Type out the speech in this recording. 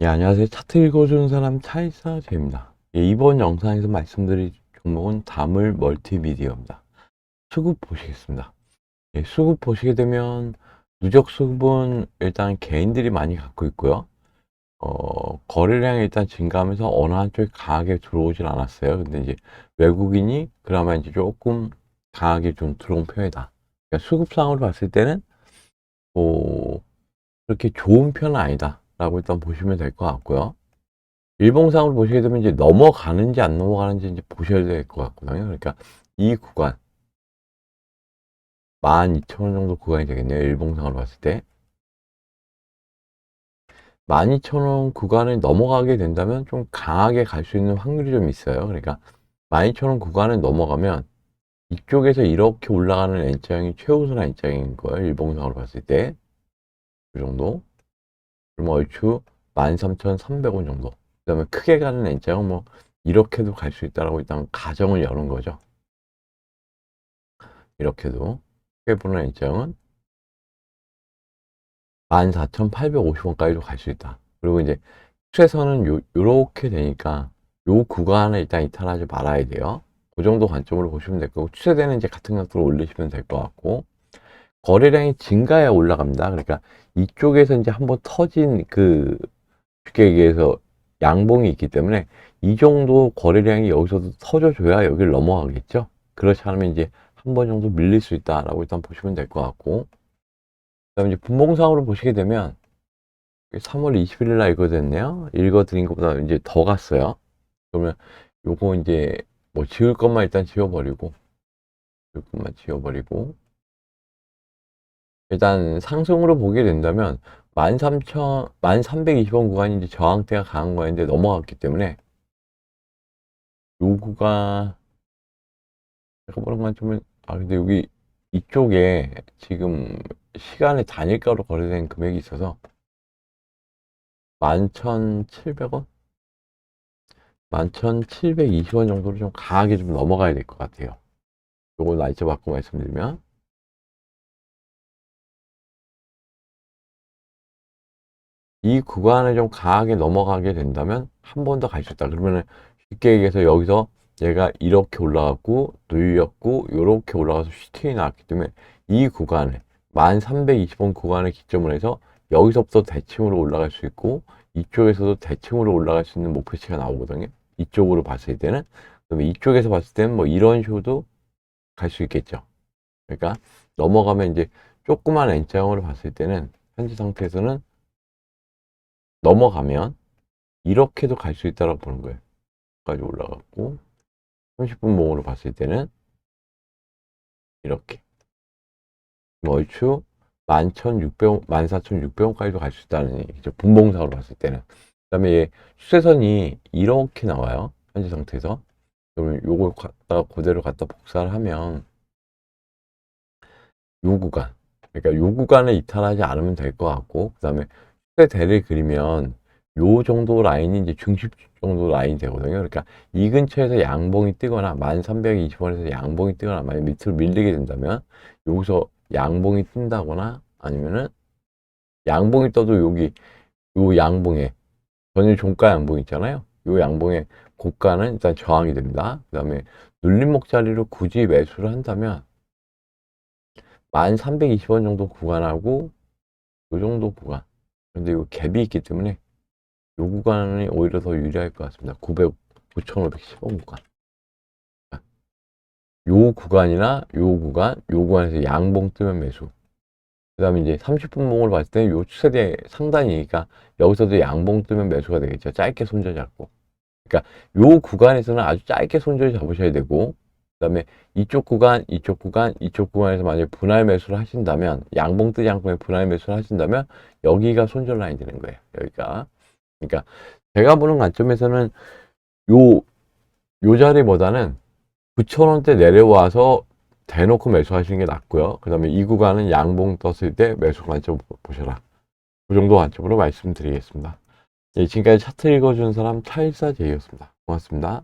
예, 안녕하세요. 차트 읽어주는 사람 차이사 제입니다. 예, 이번 영상에서 말씀드릴 종목은 다물 멀티미디어입니다. 수급 보시겠습니다. 예, 수급 보시게 되면 누적 수급은 일단 개인들이 많이 갖고 있고요. 어, 거래량이 일단 증가하면서 어느 한쪽에 강하게 들어오진 않았어요. 근데 이제 외국인이 그나마 이제 조금 강하게 좀 들어온 편이다. 그러니까 수급상으로 봤을 때는 뭐 그렇게 좋은 편은 아니다. 라고 일단 보시면 될 것 같고요. 일봉상으로 보시게 되면 이제 넘어가는지 안 넘어가는지 이제 보셔야 될 것 같거든요. 그러니까 이 구간 12,000원 정도 구간이 되겠네요. 일봉상으로 봤을 때. 12,000원 구간을 넘어가게 된다면 좀 강하게 갈 수 있는 확률이 좀 있어요. 그러니까 12,000원 구간을 넘어가면 이쪽에서 이렇게 올라가는 N자형이 최우선 N자형인 거예요. 일봉상으로 봤을 때. 이 정도. 그럼 얼추 13,300원 정도. 그 다음에 크게 가는 N자형은 뭐 이렇게도 갈 수 있다라고 일단 가정을 여는 거죠. 이렇게도 크게 보는 N자형은 14,850원까지도 갈 수 있다. 그리고 이제 최선은 요, 요렇게 되니까 요 구간을 일단 이탈하지 말아야 돼요. 그 정도 관점으로 보시면 될 거고 추세대는 이제 같은 각도로 올리시면 될 것 같고 거래량이 증가해야 올라갑니다. 그러니까 이쪽에서 이제 한번 터진 그 쉽게 얘기해서 양봉이 있기 때문에 이 정도 거래량이 여기서도 터져줘야 여기를 넘어가겠죠. 그렇지 않으면 이제 한 번 정도 밀릴 수 있다라고 일단 보시면 될 것 같고 그다음에 이제 분봉상으로 보시게 되면 3월 20일 날 읽어졌네요. 읽어드린 것보다 이제 더 갔어요. 그러면 요거 이제 뭐 지울 것만 일단 지워버리고 지울 것만 지워버리고 일단 상승으로 보게 된다면 13,000, 1320원 구간이 이제 저항대가 강한 거였는데 넘어갔기 때문에 요 구간 제가 보는 관점은 아 근데 여기 이쪽에 지금 시간의 단일가로 거래된 금액이 있어서 11,700원? 11,720원 정도로 좀 강하게 좀 넘어가야 될 것 같아요. 요거 날짜 받고 말씀드리면 이 구간을 좀 강하게 넘어가게 된다면 한 번 더 갈 수 있다. 그러면은 쉽게 얘기해서 여기서 얘가 이렇게 올라갔고 누이었고 이렇게 올라가서 슈팅이 나왔기 때문에 이 구간을 1320원 구간을 기점으로 해서 여기서부터 대칭으로 올라갈 수 있고 이쪽에서도 대칭으로 올라갈 수 있는 목표치가 나오거든요. 이쪽으로 봤을 때는 그다음에 이쪽에서 봤을 때는 뭐 이런 식으로도 갈 수 있겠죠. 그러니까 넘어가면 이제 조그만 N자형으로 봤을 때는 현재 상태에서는 넘어가면 이렇게도 갈 수 있다고 보는 거예요. 까지 올라갔고 30분 봉으로 봤을 때는 이렇게 뭐 얼추 11,600원, 14,600원까지도 갈 수 있다는 얘기죠. 분봉상으로 봤을 때는. 그 다음에 얘 추세선이 이렇게 나와요. 현재 상태에서. 그러면 요걸 갖다가 그대로 갖다 복사를 하면 요 구간. 그러니까 요 구간을 이탈하지 않으면 될 것 같고, 그 다음에 대를 그리면 요 정도 라인이 이제 중심 정도 라인이 되거든요. 그러니까 이 근처에서 양봉이 뜨거나 1320원에서 양봉이 뜨거나 만약 밑으로 밀리게 된다면 여기서 양봉이 뜬다거나 아니면은 양봉이 떠도 여기 요 양봉에 전일 종가 양봉 있잖아요. 요 양봉의 고가는 일단 저항이 됩니다. 그 다음에 눌림목 자리로 굳이 매수를 한다면 1320원 정도 구간하고 요 정도 구간 근데 요 갭이 있기 때문에 요 구간이 오히려 더 유리할 것 같습니다. 900, 9,510원 구간. 요 구간이나 요 구간, 요 구간에서 양봉 뜨면 매수. 그 다음에 이제 30분 봉을 봤을 때는 요 추세대 상단이니까 여기서도 양봉 뜨면 매수가 되겠죠. 짧게 손절 잡고. 그러니까 요 구간에서는 아주 짧게 손절 잡으셔야 되고, 그 다음에 이쪽 구간, 이쪽 구간, 이쪽 구간에서 만약에 분할 매수를 하신다면, 양봉 뜨지 않고 분할 매수를 하신다면, 여기가 손절 라인이 되는 거예요. 여기가. 그러니까 제가 보는 관점에서는 요, 요 자리보다는 9,000원대 내려와서 대놓고 매수하시는 게 낫고요. 그 다음에 이 구간은 양봉 떴을 때 매수 관점 보셔라. 그 정도 관점으로 말씀드리겠습니다. 예, 지금까지 차트 읽어준 사람 차일사 제이였습니다. 고맙습니다.